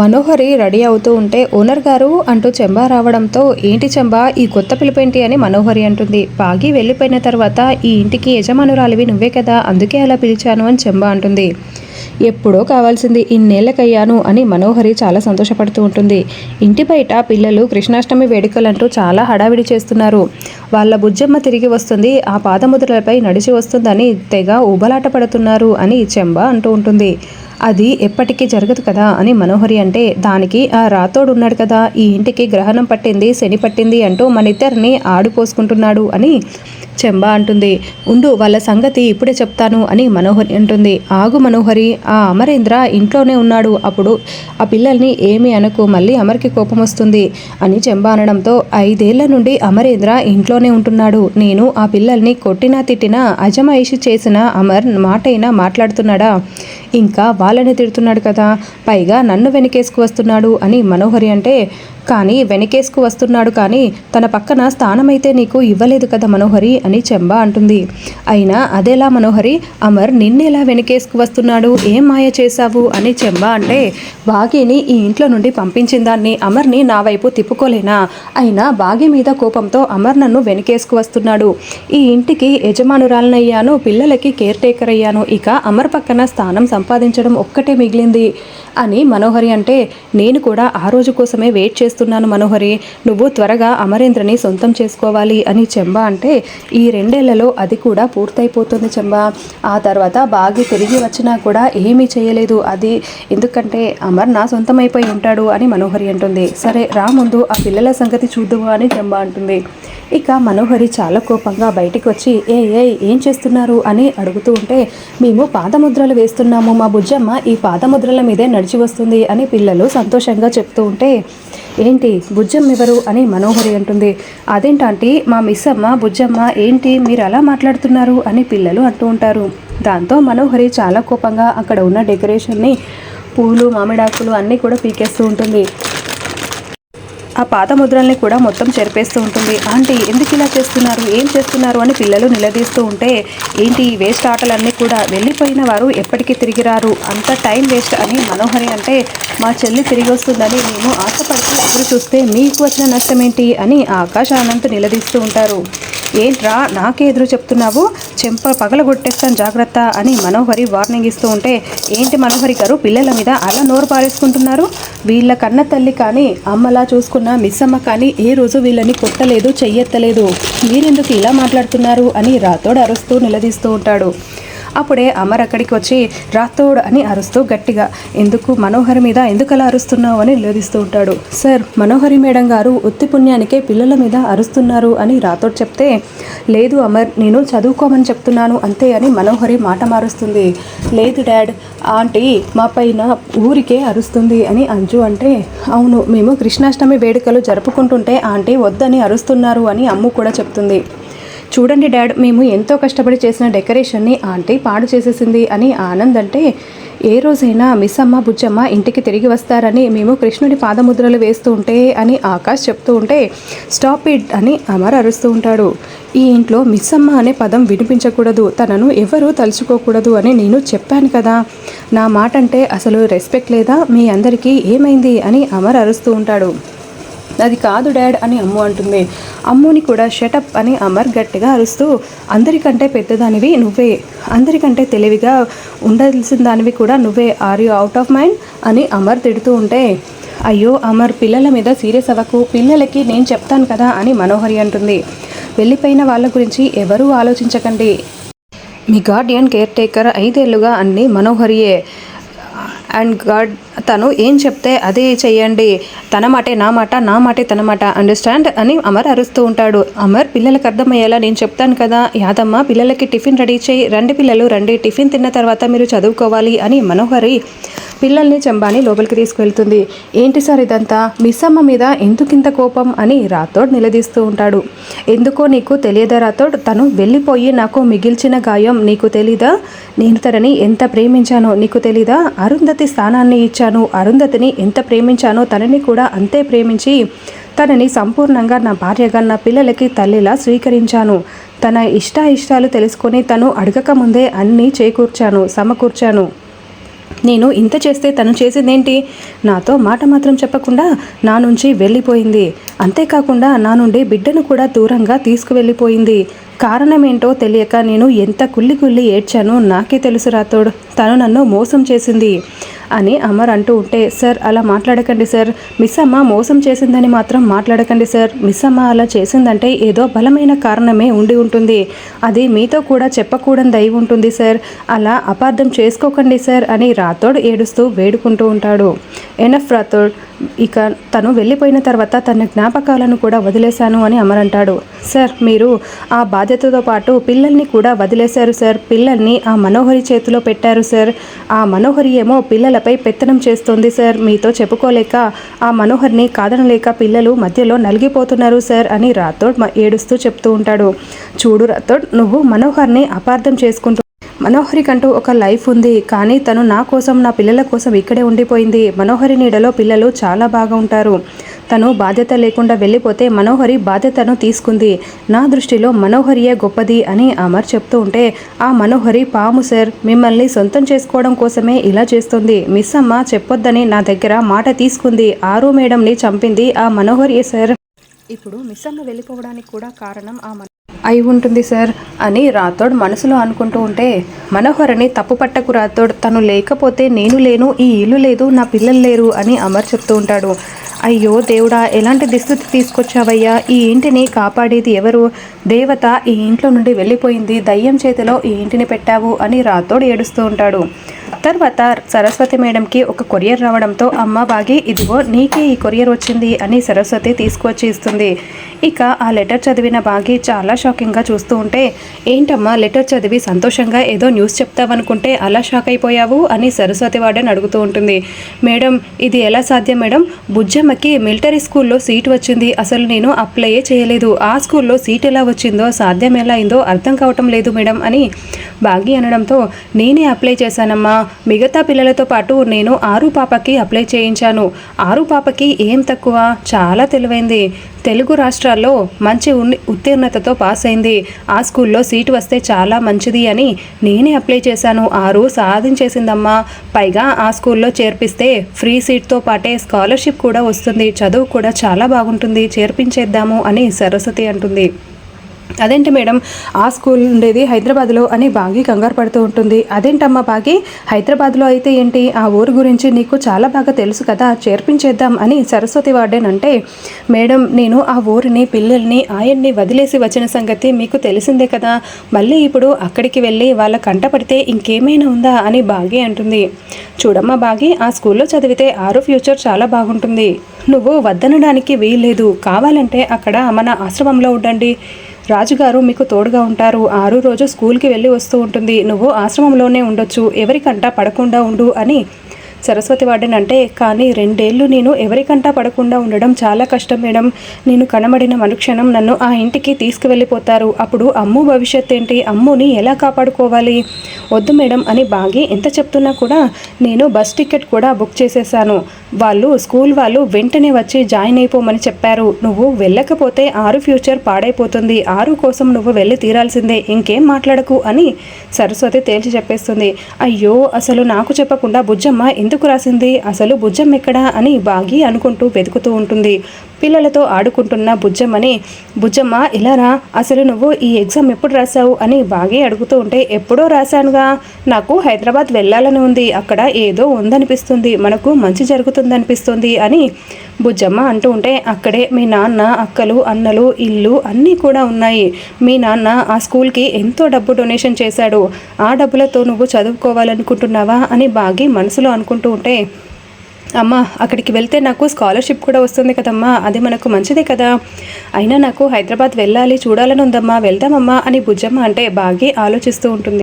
మనోహరి ready అవుతూ ఉంటే owner గారు అంటూ చెంబా రావడంతో ఏంటి చెంబా ఈ కొత్త పిలుపేంటి అని మనోహరి అంటుంది. పాగి వెళ్ళిపోయిన తర్వాత ఈ ఇంటికి యజమానురాలివి నువ్వే కదా అందుకే అలా పిలిచాను అని చెంబా అంటుంది. ఎప్పుడో కావాల్సింది ఇన్నేళ్ళకయ్యాను అని మనోహరి చాలా సంతోషపడుతూ ఉంటుంది. ఇంటి బయట పిల్లలు కృష్ణాష్టమి వేడుకలంటూ చాలా హడావిడి చేస్తున్నారు. వాళ్ళ బుజ్జమ్మ తిరిగి వస్తుంది ఆ పాదముద్రలపై నడిచి వస్తుందని తెగ ఊబలాట పడుతున్నారు అని చెంబ అంటూ ఉంటుంది. అది ఎప్పటికీ జరగదు కదా అని మనోహరి అంటే దానికి ఆ రాతోడు ఉన్నాడు కదా ఈ ఇంటికి గ్రహణం పట్టింది శని పట్టింది అంటూ మన ఇద్దరిని ఆడిపోసుకుంటున్నాడు అని చెంబా అంటుంది. ఉండు వాళ్ళ సంగతి ఇప్పుడే చెప్తాను అని మనోహరి అంటుంది. ఆగు మనోహరి ఆ అమరేంద్ర ఇంట్లోనే ఉన్నాడు. అప్పుడు ఆ పిల్లల్ని ఏమి అనకు మళ్ళీ అమర్కి కోపం వస్తుంది అని చెంబా అనడంతో ఐదేళ్ళ నుండి అమరేంద్ర ఇంట్లోనే ఉంటున్నాడు. నేను ఆ పిల్లల్ని కొట్టినా తిట్టినా అజమాయిషి చేసిన అమర్ మాటైనా మాట్లాడుతున్నాడా? ఇంకా వాళ్ళని తిడుతున్నాడు కదా. పైగా నన్ను వెనకేసుకు వస్తున్నాడు అని మనోహరి అంటే కానీ వెనకేసుకు వస్తున్నాడు కానీ తన పక్కన స్థానమైతే నీకు ఇవ్వలేదు కదా మనోహరి అని చెంబా అంటుంది. అయినా అదేలా మనోహరి అమర్ నిన్నెలా వెనకేసుకు వస్తున్నాడు? ఏం మాయ చేశావు? అని చెంబా అంటే బాగీని ఈ ఇంట్లో నుండి పంపించిన దాన్ని అమర్ని నా వైపు తిప్పుకోలేనా? అయినా బాగి మీద కోపంతో అమర్ నన్ను వెనకేసుకు వస్తున్నాడు. ఈ ఇంటికి యజమానురాలనయ్యాను పిల్లలకి కేర్ టేకర్ అయ్యాను ఇక అమర్ పక్కన స్థానం సంపాదించడం ఒక్కటే మిగిలింది అని మనోహరి అంటే నేను కూడా ఆ రోజు కోసమే వెయిట్ చేస్తున్నాను మనోహరి. నువ్వు త్వరగా అమరేంద్రని సొంతం చేసుకోవాలి అని చెంబ అంటే ఈ రెండేళ్ళలో అది కూడా పూర్తయిపోతుంది చెంబ. ఆ తర్వాత బాగి తిరిగి వచ్చినా కూడా ఏమీ చేయలేదు అది. ఎందుకంటే అమర్ నా సొంతమైపోయి ఉంటాడు అని మనోహరి అంటుంది. సరే రా ముందు ఆ పిల్లల సంగతి చూద్దాము అని చెంబ అంటుంది. ఇక మనోహరి చాలా కోపంగా బయటికి వచ్చి ఏ ఏ ఏం చేస్తున్నారు అని అడుగుతూ ఉంటే మేము పాదముద్రలు వేస్తున్నాము మా బుజ్జమ్మ ఈ పాదముద్రల మీదే నడిచి వస్తుంది అని పిల్లలు సంతోషంగా చెప్తూ ఉంటే ఏంటి బుజ్జమ్మ ఎవరు అని మనోహరి అంటుంది. అదేంటంటే మా మిస్ అమ్మ బుజ్జమ్మ ఏంటి మీరు అలా మాట్లాడుతున్నారు? అని పిల్లలు అంటూ ఉంటారు. దాంతో మనోహరి చాలా కోపంగా అక్కడ ఉన్న డెకరేషన్ని పూలు మామిడాకులు అన్నీ కూడా పీకేస్తూ ఉంటుంది. ఆ పాత ముద్రల్ని కూడా మొత్తం చెరిపేస్తూ ఉంటుంది. ఆంటీ ఎందుకు ఇలా చేస్తున్నారు? ఏం చేస్తున్నారు? అని పిల్లలు నిలదీస్తూ ఉంటే ఏంటి వేస్ట్ ఆటలన్నీ కూడా వెళ్ళిపోయిన వారు ఎప్పటికీ తిరిగి రారు? అంత టైం వేస్ట్ అని మనోహరి అంటే మా చెల్లి తిరిగి వస్తుందని మేము ఆశపడుతూ ఎదురు చూస్తే మీకు వచ్చిన నష్టం ఏంటి అని ఆకాశ నిలదీస్తూ ఉంటారు. ఏంట్రా నాకే ఎదురు చెప్తున్నావు? చెంప పగలగొట్టేస్తాను జాగ్రత్త అని మనోహరి వార్నింగ్ ఇస్తూ ఉంటే ఏంటి మనోహరి గారు పిల్లల మీద అలా నోరు పారేసుకుంటున్నారు? వీళ్ళ కన్న తల్లి కానీ అమ్మలా చూసుకున్న మిస్సమ్మ కానీ ఏ రోజు వీళ్ళని కొట్టలేదు చెయ్యెత్తలేదు. మీరెందుకు ఇలా మాట్లాడుతున్నారు అని రాతోడు అరుస్తూ నిలదీస్తూ ఉంటాడు. అప్పుడే అమర్ అక్కడికి వచ్చి రాతోడు అని అరుస్తూ గట్టిగా ఎందుకు మనోహరి మీద ఎందుకు అలా అరుస్తున్నావు అని నిలదీస్తూ ఉంటాడు. సార్ మనోహరి మేడం గారు ఉత్తి పుణ్యానికే పిల్లల మీద అరుస్తున్నారు అని రాథోడ్ చెప్తే లేదు అమర్ నేను చదువుకోమని చెప్తున్నాను అంతే అని మనోహరి మాట మారుస్తుంది. లేదు డాడ్ ఆంటీ మా పైన ఊరికే అరుస్తుంది అని అంజు అంటే అవును మేము కృష్ణాష్టమి వేడుకలు జరుపుకుంటుంటే ఆంటీ వద్దని అరుస్తున్నారు అని అమ్ము కూడా చెప్తుంది. చూడండి డాడ్ మేము ఎంతో కష్టపడి చేసిన డెకరేషన్ని ఆంటీ పాడు చేసేసింది అని ఆనంద్ అంటే ఏ రోజైనా మిస్సమ్మ బుజ్జమ్మ ఇంటికి తిరిగి వస్తారని మేము కృష్ణుడి పాదముద్రలు వేస్తూ ఉంటే అని ఆకాష్ చెప్తూ ఉంటే స్టాప్ ఇట్ అని అమర్ అరుస్తూ ఉంటాడు. ఈ ఇంట్లో మిస్సమ్మ అనే పదం వినిపించకూడదు తనను ఎవరూ తలుచుకోకూడదు అని నేను చెప్పాను కదా. నా మాట అంటే అసలు రెస్పెక్ట్ లేదా? మీ అందరికీ ఏమైంది? అని అమర్ అరుస్తూ ఉంటాడు. అది కాదు డాడ్ అని అమ్ము అంటుంది. అమ్ముని కూడా షటప్ అని అమర్ గట్టిగా అరుస్తూ అందరికంటే పెద్దదానివి నువ్వే. అందరికంటే తెలివిగా ఉండాల్సిన దానివి కూడా నువ్వే. Are you out of mind అని అమర్ తిడుతూ ఉంటే అయ్యో అమర్ పిల్లల మీద సీరియస్ అవ్వకు. పిల్లలకి నేను చెప్తాను కదా అని మనోహరి అంటుంది. వెళ్ళిపోయిన వాళ్ళ గురించి ఎవరూ ఆలోచించకండి. మీ గార్డియన్ కేర్ టేకర్ ఐదేళ్ళుగా అన్ని మనోహరియే. అండ్ గాడ్ తను ఏం చెప్తే అదే చెయ్యండి తన మాటే నా మాట నా మాటే తన మాట. అండర్స్టాండ్ అని అమర్ అరుస్తూ ఉంటాడు. అమర్ పిల్లలకు అర్థమయ్యేలా నేను చెప్తాను కదా. యాదమ్మ పిల్లలకి టిఫిన్ రెడీ చేయి. రండి పిల్లలు రండి. టిఫిన్ తిన్న తర్వాత మీరు చదువుకోవాలి అని మనోహరి పిల్లల్ని చంబాని లోపలికి తీసుకువెళ్తుంది ఏంటి సార్ ఇదంతా? మిస్ అమ్మ మీద ఎందుకింత కోపం అని రాథోడ్ నిలదీస్తూ ఉంటాడు. ఎందుకో నీకు తెలియదా రాథోడ్? తను వెళ్ళిపోయి నాకు మిగిల్చిన గాయం నీకు తెలీదా? నేను తనని ఎంత ప్రేమించానో నీకు తెలీదా? అరుంధతి స్థానాన్ని ఇచ్చాను. అరుంధతిని ఎంత ప్రేమించానో తనని కూడా అంతే ప్రేమించి తనని సంపూర్ణంగా నా భార్యగా నా పిల్లలకి తల్లిలా స్వీకరించాను. తన ఇష్టాయిష్టాలు ఇష్టాలు తెలుసుకొని తను అడగక ముందే అన్నీ చేకూర్చాను సమకూర్చాను. నేను ఇంత చేస్తే తను చేసిందేంటి? నాతో మాట మాత్రం చెప్పకుండా నా నుంచి వెళ్ళిపోయింది. అంతేకాకుండా నా నుండి బిడ్డను కూడా దూరంగా తీసుకువెళ్ళిపోయింది. కారణమేంటో తెలియక నేను ఎంత కుల్లి కుల్లి ఏడ్చానో నాకే తెలుసు రాతోడు తను నన్ను మోసం చేసింది. అని అమర్ అంటూ ఉంటే సార్ అలా మాట్లాడకండి సార్. మిస్ అమ్మ మోసం చేసిందని మాత్రం మాట్లాడకండి సార్. మిస్ అమ్మ అలా చేసిందంటే ఏదో బలమైన కారణమే ఉండి ఉంటుంది. అది మీతో కూడా చెప్పకూడని దయ ఉంటుంది సార్. అలా అపార్థం చేసుకోకండి సార్ అని రాథోడ్ ఏడుస్తూ వేడుకుంటూ ఉంటాడు. ఎనఫ్ రాథోడ్ ఇక తను వెళ్ళిపోయిన తర్వాత తన జ్ఞాపకాలను కూడా వదిలేశాను అని అమర్ అంటాడు. సార్ మీరు ఆ బాధ్యతతో పాటు పిల్లల్ని కూడా వదిలేశారు సార్. పిల్లల్ని ఆ మనోహరి చేతిలో పెట్టారు సార్. ఆ మనోహరి ఏమో పిల్లల పిల్లలపై పెత్తనం చేస్తుంది సార్. మీతో చెప్పుకోలేక ఆ మనోహర్ని కాదనలేక పిల్లలు మధ్యలో నలిగిపోతున్నారు సార్ అని రాథోడ్ మ- ఏడుస్తూ చెప్తూ ఉంటాడు. చూడు రాథోడ్ నువ్వు మనోహర్ని అపార్థం చేసుకుంటూ మనోహరికంటూ ఒక లైఫ్ ఉంది. కానీ తను నా కోసం నా పిల్లల కోసం ఇక్కడే ఉండిపోయింది. మనోహరి నీడలో పిల్లలు చాలా బాగా ఉంటారు. తను బాధ్యత లేకుండా వెళ్ళిపోతే మనోహరి బాధ్యతను తీసుకుంది. నా దృష్టిలో మనోహరియే గొప్పది అని అమర్ చెప్తూ ఉంటే ఆ మనోహరి పాము సార్ మిమ్మల్ని సొంతం చేసుకోవడం కోసమే ఇలా చేస్తుంది. మిస్ అమ్మ చెప్పొద్దని నా దగ్గర మాట తీసుకుంది. ఆరు మేడంని చంపింది ఆ మనోహరియే సార్. ఇప్పుడు మిస్ అమ్మ వెళ్ళిపోవడానికి కూడా కారణం ఆ మన అయి ఉంటుంది సార్ అని రాథోడ్ మనసులో అనుకుంటూ ఉంటే మనోహరని తప్పు పట్టకు రాథోడ్. తను లేకపోతే నేను లేను. ఈ ఇల్లు లేదు. నా పిల్లలు లేరు అని అమర్ చెప్తూ ఉంటాడు. అయ్యో దేవుడా ఎలాంటి దుస్థితి తీసుకొచ్చావయ్యా? ఈ ఇంటిని కాపాడేది ఎవరు? దేవత ఈ ఇంట్లో నుండి వెళ్ళిపోయింది. దయ్యం చేతిలో ఈ ఇంటిని పెట్టావు అని రాతోడు ఏడుస్తూ ఉంటాడు. తర్వాత సరస్వతి మేడంకి ఒక కొరియర్ రావడంతో అమ్మ బాగి ఇదిగో నీకే ఈ కొరియర్ వచ్చింది అని సరస్వతి తీసుకొచ్చి ఇస్తుంది. ఇక ఆ లెటర్ చదివిన బాగి చాలా షాకింగ్గా చూస్తూ ఉంటే ఏంటమ్మా లెటర్ చదివి సంతోషంగా ఏదో న్యూస్ చెప్తావనుకుంటే అలా షాక్ అయిపోయావు అని సరస్వతి వాడని అడుగుతూ ఉంటుంది. మేడం ఇది ఎలా సాధ్యం మేడం? బుజ్జమ్మకి మిలిటరీ స్కూల్లో సీట్ వచ్చింది. అసలు నేను అప్లైయే చేయలేదు. ఆ స్కూల్లో సీట్ ఎలా వచ్చిందో సాధ్యం ఎలా అయిందో అర్థం కావటం లేదు మేడం అని భాగ్య అనడంతో నేనే అప్లై చేశానమ్మా. మిగతా పిల్లలతో పాటు నేను ఆరు పాపకి అప్లై చేయించాను. ఆరు పాపకి ఏం తక్కువ? చాలా తెలివైంది. తెలుగు రాష్ట్రాల్లో మంచి ఉన్ని ఉత్తీర్ణతతో పాస్ అయింది. ఆ స్కూల్లో సీటు వస్తే చాలా మంచిది అని నేనే అప్లై చేశాను. ఆరు సాధించేసిందమ్మా. పైగా ఆ స్కూల్లో చేర్పిస్తే ఫ్రీ సీట్తో పాటే స్కాలర్షిప్ కూడా వస్తుంది. చదువు కూడా చాలా బాగుంటుంది. చేర్పించేద్దాము అని సరస్వతి అంటుంది. అదేంటి మేడం? ఆ స్కూల్ ఉండేది హైదరాబాద్లో అని బాగి కంగారు పడుతూ ఉంటుంది. అదేంటమ్మా బాగి? హైదరాబాద్లో అయితే ఏంటి? ఆ ఊరు గురించి నీకు చాలా బాగా తెలుసు కదా చేర్పించేద్దాం అని సరస్వతి వార్డెన్ అంటే మేడం నేను ఆ ఊరిని పిల్లల్ని ఆయన్ని వదిలేసి వచ్చిన సంగతి మీకు తెలిసిందే కదా. మళ్ళీ ఇప్పుడు అక్కడికి వెళ్ళి వాళ్ళ కంట పడితే ఇంకేమైనా ఉందా? అని బాగి అంటుంది. చూడమ్మా బాగి ఆ స్కూల్లో చదివితే ఆరో ఫ్యూచర్ చాలా బాగుంటుంది. నువ్వు వద్దనడానికి వీల్లేదు. కావాలంటే అక్కడ మన ఆశ్రమంలో ఉండండి. రాజుగారు మీకు తోడుగా ఉంటారు. ఆరు రోజు స్కూల్కి వెళ్ళి వస్తూ ఉంటుంది. నువ్వు ఆశ్రమంలోనే ఉండొచ్చు. ఎవరికంటా పడకుండా ఉండు అని సరస్వతి వార్డెన్ అంటే కానీ రెండేళ్ళు నేను ఎవరికంటా పడకుండా ఉండడం చాలా కష్టం మేడం. నేను కనబడిన మరుక్షణం నన్ను ఆ ఇంటికి తీసుకువెళ్ళిపోతారు. అప్పుడు అమ్ము భవిష్యత్ ఏంటి? అమ్ముని ఎలా కాపాడుకోవాలి? వద్దు మేడం అని బాగి ఎంత చెప్తున్నా కూడా నేను బస్ టికెట్ కూడా బుక్ చేసేసాను. వాళ్ళు స్కూల్ వాళ్ళు వెంటనే వచ్చి జాయిన్ అయిపోమని చెప్పారు. నువ్వు వెళ్ళకపోతే ఆరు ఫ్యూచర్ పాడైపోతుంది. ఆరు కోసం నువ్వు వెళ్ళి తీరాల్సిందే. ఇంకేం మాట్లాడకు అని సరస్వతి తేల్చి చెప్పేస్తుంది. అయ్యో అసలు నాకు చెప్పకుండా బుజ్జమ్మ ఎందుకు రాసింది? అసలు భుజం ఎక్కడా అని బాగి అనుకుంటూ వెతుకుతూ ఉంటుంది. పిల్లలతో ఆడుకుంటున్న బుజ్జమ్మని బుజ్జమ్మ ఇలారా అసలు నువ్వు ఈ ఎగ్జామ్ ఎప్పుడు రాసావు అని బాగా అడుగుతూ ఉంటే ఎప్పుడో రాశానుగా నాకు హైదరాబాద్ వెళ్ళాలని ఉంది అక్కడ ఏదో ఉందనిపిస్తుంది మనకు మంచి జరుగుతుందనిపిస్తుంది అని బుజ్జమ్మ అంటూ ఉంటే అక్కడే మీ నాన్న అక్కలు అన్నలు ఇల్లు అన్నీ కూడా ఉన్నాయి. మీ నాన్న ఆ స్కూల్కి ఎంతో డబ్బు డొనేషన్ చేశాడు. ఆ డబ్బులతో నువ్వు చదువుకోవాలనుకుంటున్నావా? అని బాగి మనసులో అనుకుంటూ ఉంటే అమ్మ అక్కడికి వెళ్తే నాకు స్కాలర్షిప్ కూడా వస్తుంది కదమ్మా. అది మనకు మంచిదే కదా. అయినా నాకు హైదరాబాద్ వెళ్ళాలి చూడాలని ఉందమ్మా. వెళ్దామమ్మా అని బుజ్జమ్మ అంటే బాగా ఆలోచిస్తూ ఉంటుంది.